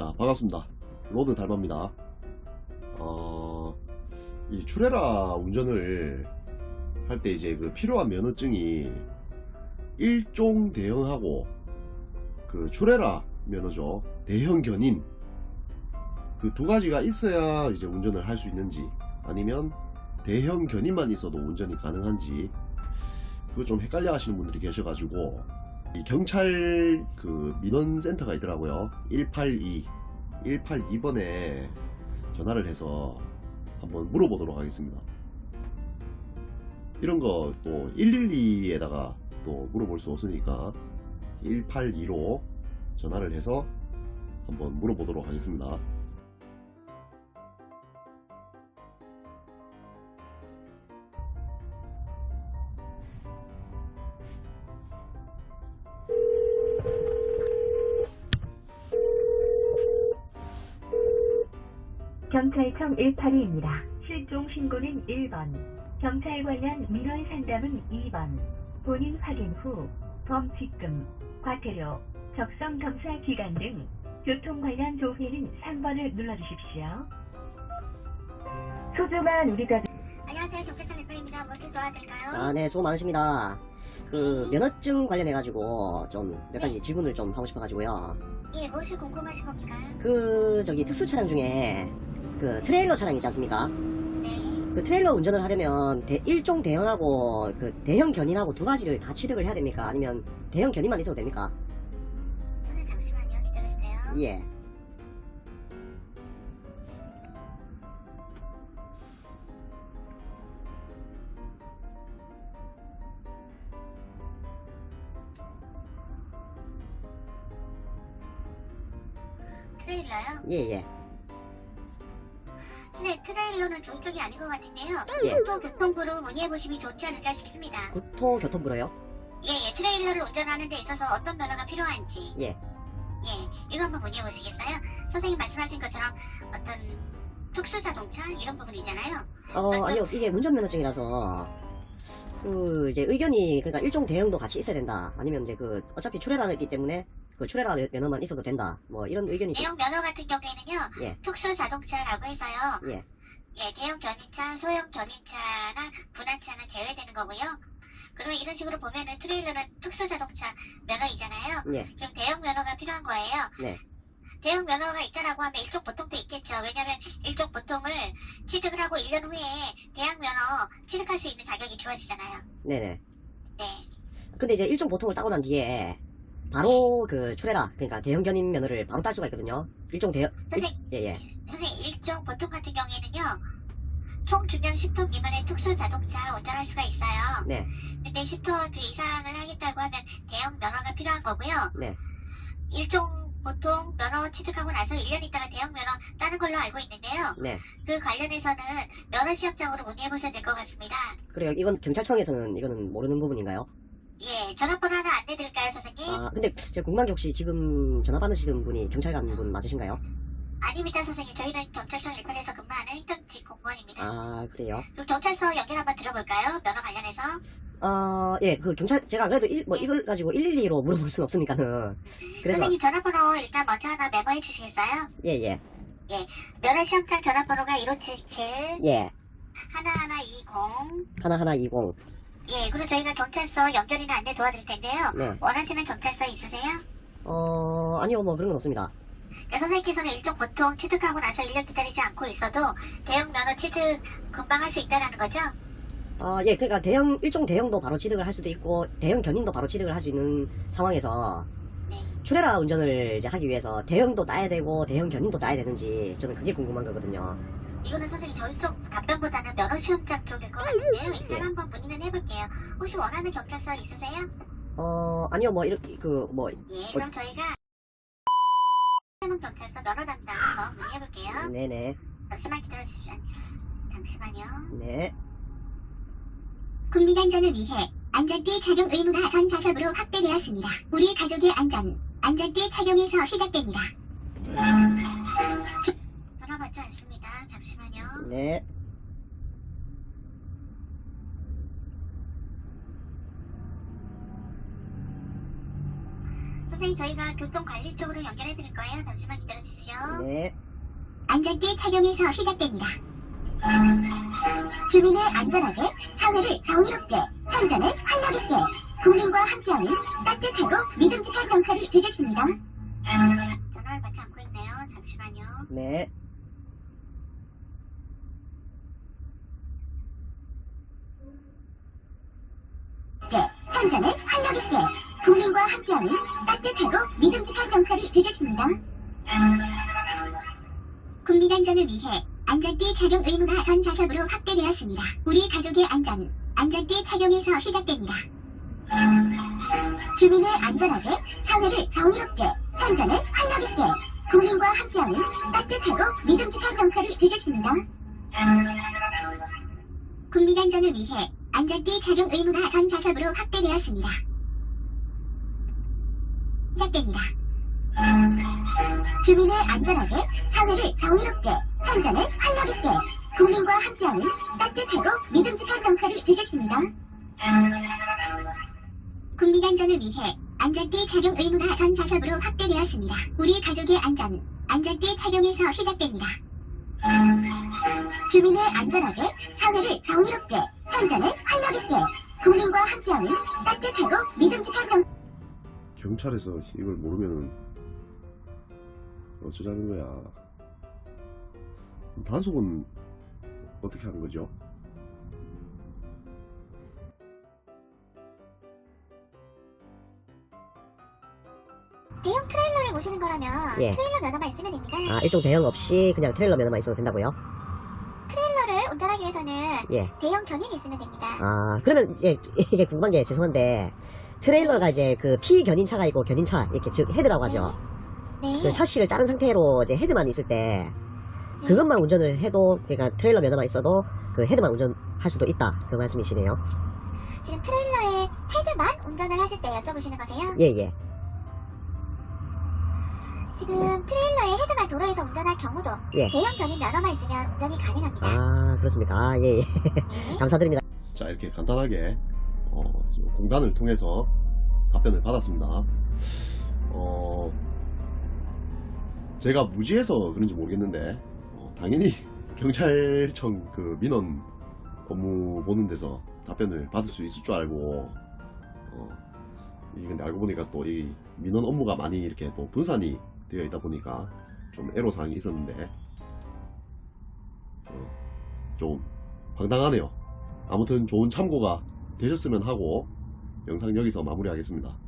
자, 반갑습니다. 로드 달마입니다. 어, 이 추레라 운전을 할 때 이제 그 필요한 면허증이 일종 대형하고 그 추레라 면허죠. 대형 견인 그 두 가지가 있어야 이제 운전을 할 수 있는지 아니면 대형 견인만 있어도 운전이 가능한지 그거 좀 헷갈려 하시는 분들이 계셔가지고 이 경찰 그 민원센터가 있더라고요. 182 182번에 전화를 해서 한번 물어보도록 하겠습니다. 이런 거 또 112에다가 또 물어볼 수 없으니까 182로 전화를 해서 한번 물어보도록 하겠습니다. 경찰청 182입니다. 실종 신고는 1번, 경찰 관련 민원 상담은 2번, 본인 확인 후 범칙금, 과태료, 적성 검사 기간 등 교통 관련 조회는 3번을 눌러주십시오. 소중한 우리 가족 안녕하세요. 경찰청 대표입니다. 무엇을 도와드릴까요? 아, 네, 수고 많으십니다. 그, 면허증 관련해가지고, 좀, 몇 가지 질문을 좀 하고 싶어가지고요. 예, 무엇이 궁금하신 겁니까? 그, 저기, 특수 차량 중에, 그, 트레일러 차량 있지 않습니까? 네. 그 트레일러 운전을 하려면, 대, 일종 대형하고, 그, 대형 견인하고 두 가지를 다 취득을 해야 됩니까? 아니면, 대형 견인만 있어도 됩니까? 선생님 잠시만요. 기다려주세요. 예. 트레일러요? 예, 예. 네, 트레일러는 종쪽이 아닌 것 같은데요. 예. 국토교통부로 문의해보심이 좋지 않을까 싶습니다. 국토교통부로요? 예, 예. 트레일러를 운전하는 데 있어서 어떤 면허가 필요한지. 예. 예, 이거 한번 문의해보시겠어요? 선생님 말씀하신 것처럼 어떤 특수자동차 이런 부분이잖아요. 어, 아니요, 이게 운전면허증이라서, 그, 이제 의견이, 그러니까 일종 대형도 같이 있어야 된다. 아니면 이제 그, 어차피 출애라기 때문에, 그 출애라 면허만 있어도 된다. 뭐, 이런 의견이 좀, 대형 면허 같은 경우에는요. 예. 특수 자동차라고 해서요. 예. 예, 대형 견인차, 소형 견인차나 분할차는 제외되는 거고요. 그리고 이런 식으로 보면은 트레일러는 특수 자동차 면허이잖아요. 예. 그럼 대형 면허가 필요한 거예요. 네. 대형 면허가 있다라고 하면 일종 보통도 있겠죠. 왜냐하면 일종 보통을 취득을 하고 1년 후에 대학 면허 취득할 수 있는 자격이 주어지잖아요. 네네. 네. 근데 이제 일종 보통을 따고 난 뒤에 바로 그 출애라 그러니까 대형 견인 면허를 바로 딸 수가 있거든요. 일종 대형 선생, 예예 선생님, 일종 보통 같은 경우에는요. 총 주변 10톤 미만의 특수 자동차 운전할 수가 있어요. 네. 근데 10톤 그 이상을 하겠다고 하면 대형 면허가 필요한 거고요. 네. 일종 보통 면허 취득하고 나서 1년 있다가 대형 면허 따는 걸로 알고 있는데요. 네. 그 관련해서는 면허 시험장으로 문의해 보셔야 될 것 같습니다. 그래요. 이건 경찰청에서는 이거는 모르는 부분인가요? 예, 전화번호 하나 안내 드릴까요, 선생님? 아 근데 제가 궁금한 게 혹시 지금 전화 받으시는 분이 경찰관 분 맞으신가요? 아닙니다, 선생님. 저희는 경찰청 1편에서 근무하는 인턴직 공무원입니다. 아 그래요. 그럼 경찰서 연결 한번 들어볼까요? 면허 관련해서. 어예그 경찰 제가 그래도 일, 뭐 이걸 가지고 112로 물어볼 수는 없으니까는 그래서 선생님 전화번호 일단 먼저 하나 메모해 주시겠어요? 예예 면허 시험장 전화번호가 1577 예. 하나하나 20 하나하나 20. 예, 그리고 저희가 경찰서 연결이나 안내 도와드릴 텐데요. 네. 원하시는 경찰서 있으세요? 어 아니요 뭐 그런 건 없습니다. 네, 선생님께서는 일종 보통 취득하고 나서 1년 기다리지 않고 있어도 대형 면허 취득 금방 할 수 있다는 거죠? 어, 예, 그러니까 대형, 일종 대형도 바로 취득을 할 수도 있고, 대형 견인도 바로 취득을 할 수 있는 상황에서, 네. 출애라 운전을 이제 하기 위해서 대형도 따야 되고, 대형 견인도 따야 되는지, 저는 그게 궁금한 거거든요. 이거는 선생님 저희 쪽 답변보다는 면허 시험장 쪽일 것 같은데요. 일단 예. 한번 문의는. 혹시 원하는 경찰서 있으세요? 어, 아니요, 뭐, 이렇게, 그, 뭐, 예, 그럼 저희가 해문 경찰서 면허 담당 한번 문의해볼게요. 네네, 잠시만 기다려주시죠. 잠시만요. 네. 국민 안전을 위해 안전띠 착용 의무가 전 좌석으로 확대되었습니다. 우리 가족의 안전, 안전띠 착용에서 시작됩니다. 전화 받지 않습니다. 잠시만요. 네. 선생님 저희가 교통관리 쪽으로 연결해 드릴 거예요. 잠시만 기다려 주십시오. 네. 안전띠 착용에서 시작됩니다. 주민의 안전하게, 사회를 정의롭게, 선전을 활력 있게, 국민과 함께하는 따뜻하고 믿음직한 경찰이 되겠습니다. 전화를 받지 않고 있네요. 잠시만요. 네. 네, 선전을 활력 있게, 국민과 함께하는 따뜻하고 믿음직한 경찰이 되겠습니다. 국민 안전을 위해 안전띠 착용 의무가 전 좌석으로 확대되었습니다. 우리 가족의 안전, 안전띠 착용에서 시작됩니다. 주민의 안전하게, 사회를 정의롭게, 선전을 활력 있게, 국민과 함께하는 따뜻하고 믿음직한 경찰이 되겠습니다. 국민 안전을 위해 안전띠 착용 의무가 전 좌석으로 확대되었습니다. 시작됩니다. 주민의 안전하게, 사회를 정의롭게, 선전을 활력 있게, 국민과 함께하는 따뜻하고 믿음직한 경찰이 되겠습니다. 국민 안전을 위해 안전띠 착용 의무가 전 좌석으로 확대되었습니다. 우리 가족의 안전, 안전띠 착용에서 시작됩니다. 주민의 안전하게, 사회를 정의롭게, 선전을 활력 있게, 국민과 함께하는 따뜻하고 경찰에서 이걸 모르면은 어쩌자는 거야. 단속은 어떻게 하는 거죠? 대형 트레일러를 모시는 거라면 예. 트레일러 면허만 있으면 됩니다. 아, 일종 대형 없이 그냥 트레일러 면허만 있어도 된다고요? 트레일러를 운전하기 위해서는 예. 대형 견인이 있으면 됩니다. 아, 그러면 이제 이게 궁금한 게 죄송한데 트레일러가 이제 그 피견인차가 있고 견인차 이렇게 즉 헤드라고 하죠. 네. 그 샤시를 자른 상태로 이제 헤드만 있을 때 그것만 운전을 해도 그러니까 트레일러 면허만 있어도 그 헤드만 운전할 수도 있다 그 말씀이시네요. 지금 트레일러의 헤드만 운전을 하실 때 여쭤보시는 거세요? 예 예. 지금 트레일러의 헤드만 도로에서 운전할 경우도 예. 대형 견인 면허만 있으면 운전이 가능합니다. 아 그렇습니까? 아예 예. 네. 감사드립니다. 자 이렇게 간단하게 어, 저 공단을 통해서 답변을 받았습니다. 어, 제가 무지해서 그런지 모르겠는데 어, 당연히 경찰청 그 민원 업무 보는 데서 답변을 받을 수 있을 줄 알고 어, 이 근데 알고 보니까 또 이 민원 업무가 많이 이렇게 또 분산이 되어 있다 보니까 좀 애로사항이 있었는데 어, 좀 황당하네요. 아무튼 좋은 참고가 되셨으면 하고 영상 여기서 마무리하겠습니다.